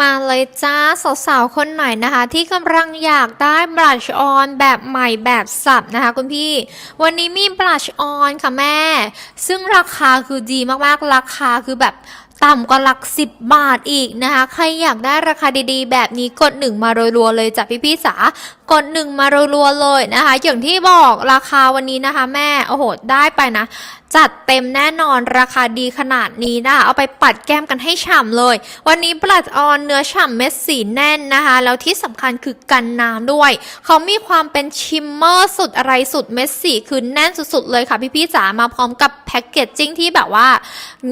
มาเลยจ้าสาวๆคนไหนนะคะ ที่กำลังอยากได้บลัชออนแบบใหม่แบบสับนะคะคุณพี่ วันนี้มีบลัชออนค่ะแม่ ซึ่งราคาคือดีมากๆ ราคาคือแบบต่ำกว่าหลักสิบบาทอีกนะคะ ใครอยากได้ราคาดีๆ แบบนี้กดหนึ่งมารัวๆเลยจ้ะพี่ๆจ๋ากดหนึ่งมารัวๆเลยนะคะ อย่างที่บอกราคาวันนี้นะคะ แม่โอ้โหได้ไปนะ จัดเต็มแน่นอนราคาดีขนาดนี้นะคะเอาไปปัดแก้มกันให้ฉ่ำเลย วันนี้บลัดออนเนื้อฉ่ำเม็ดสีแน่นนะคะ แล้วที่สำคัญคือกันน้ำด้วย เขามีความเป็นชิมเมอร์สุดอะไรสุดเม็ดสีคือแน่นสุดๆเลยค่ะพี่ๆจ๋ามาพร้อมกับแพ็กเกจจิ้งที่แบบว่า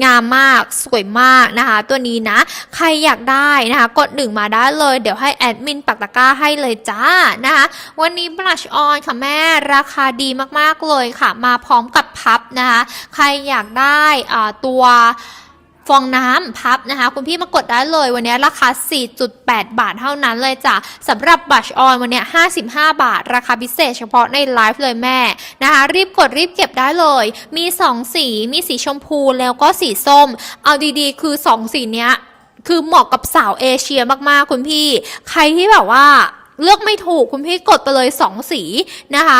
งามมากสวยมากนะคะ ตัวนี้นะ ใครอยากได้นะคะ กดหนึ่งมาได้เลย เดี๋ยวให้แอดมินปักตะกร้าให้เลยจ้านะคะวันนี้บลัชออนค่ะแม่ราคาดีมากๆเลยค่ะ มาพร้อมกับพับนะคะใครอยากได้ตัวฟองน้ำพับนะคะ คุณพี่มากดได้เลยวันนี้ราคา 4.8 บาทเท่านั้นเลยจ้ะสำหรับบัชออนวันนี้ 55 บาท ราคาพิเศษเฉพาะในไลฟ์เลยแม่นะคะ รีบกดรีบเก็บได้เลย มี 2 สีมีสีชมพูแล้วก็สีส้ม เอาดีๆ คือ 2 สีเนี้ย คือเหมาะกับสาวเอเชียมากๆ คุณพี่ ใครที่แบบว่า เลือกไม่ถูกคุณพี่กดไปเลย 2 สีนะคะ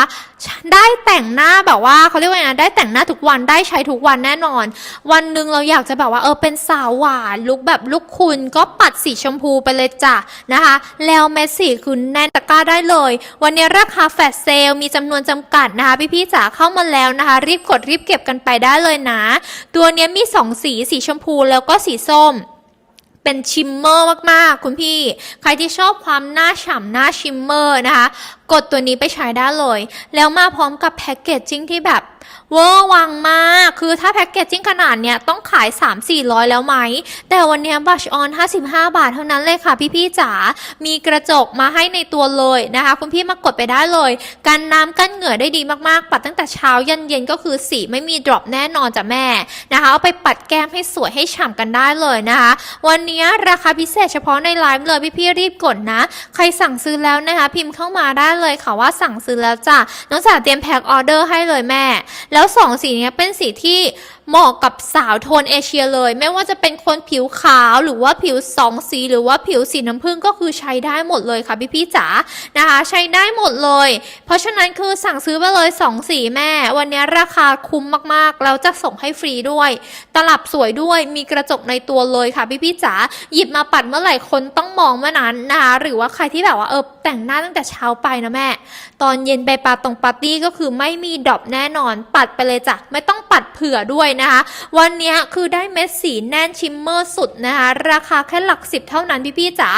ได้แต่งหน้าแบบว่าเขาเรียกว่าไงนะได้แต่งหน้าทุกวันได้ใช้ทุกวันแน่นอน วันหนึ่งเราอยากจะแบบว่าเออเป็นสาวหวานลุกแบบลุกคุณก็ปัดสีชมพูไปเลยจ้ะนะคะ แล้วเมสซี่คือแน่นตะกร้าได้เลย วันนี้ราคาแฟลชเซลมีจำนวนจำกัดนะคะ พี่ๆจ๋าเข้ามาแล้วนะคะ รีบกดรีบเก็บกันไปได้เลยนะ ตัวนี้มี 2 สีสีชมพูแล้วก็สีส้ม เป็นชิมเมอร์มากๆ คุณพี่ ใครที่ชอบความหน้าฉ่ำหน้าชิมเมอร์นะคะ กดตัวนี้ไปใช้ได้เลย แล้วมาพร้อมกับแพ็กเกจจิ้งที่แบบเวอร์วังมาก คือถ้าแพ็กเกจจิ้งขนาดเนี้ยต้องขาย 3-400 แล้วไหม แต่วันนี้บัชออน 55 บาทเท่านั้นเลยค่ะพี่ๆจ๋า มีกระจกมาให้ในตัวเลยนะคะ คุณพี่มากดไปได้เลย กันน้ำกันเหงื่อได้ดีมากๆ ปัดตั้งแต่เช้ายันเย็นก็คือสีไม่มีดรอปแน่นอนจ้ะแม่นะคะ เอาไปปัดแก้มให้สวยให้ฉ่ำกันได้เลยนะคะ วันนี้ราคาพิเศษเฉพาะในไลฟ์เลยพี่ๆรีบกดนะ ใครสั่งซื้อแล้วนะคะพิมพ์เข้ามาได้เลยค่ะว่าสั่งซื้อแล้วจ้ะน้องจ๋าเตรียมแพ็คออเดอร์ให้เลยแม่ แล้วสองสีนี้เป็นสีที่ เหมาะกับสาวโทนเอเชียเลย ไม่ว่าจะเป็นคนผิวขาวหรือว่าผิวสองสีหรือว่าผิวสีน้ำผึ้งก็คือใช้ได้หมดเลยค่ะพี่ๆจ๋านะคะ ใช้ได้หมดเลย เพราะฉะนั้นคือสั่งซื้อไปเลยสองสีแม่ วันนี้ราคาคุ้มมากๆแล้วจะส่งให้ฟรีด้วย ตลับสวยด้วยมีกระจกในตัวเลยค่ะพี่พี่จ๋าหยิบมาปัดเมื่อไหร่คนต้องมองเมื่อนั้นนะคะหรือว่าใครที่แบบว่าเออแต่งหน้าตั้งแต่เช้าไปนะแม่ ตอนเย็นไปปาตรงปาร์ตี้ก็คือไม่มีดรอปแน่นอนปัดไปเลยจ้ะไม่ต้องปัดเผื่อด้วยนะคะ วันนี้คือได้เม็ดสีแน่นชิมเมอร์สุดนะคะ ราคาแค่หลักสิบเท่านั้นพี่ๆจ๋า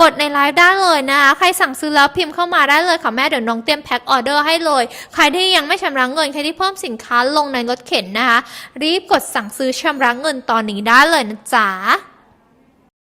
กดในไลฟ์ได้เลยนะคะ ใครสั่งซื้อแล้วพิมพ์เข้ามาได้เลยค่ะแม่เดี๋ยวน้องเตรียมแพ็คออเดอร์ให้เลย ใครที่ยังไม่ชำระเงินใครที่เพิ่มสินค้าลงในรถเข็นนะคะ รีบกดสั่งซื้อชำระเงินตอนนี้ได้เลยนะจ๊ะ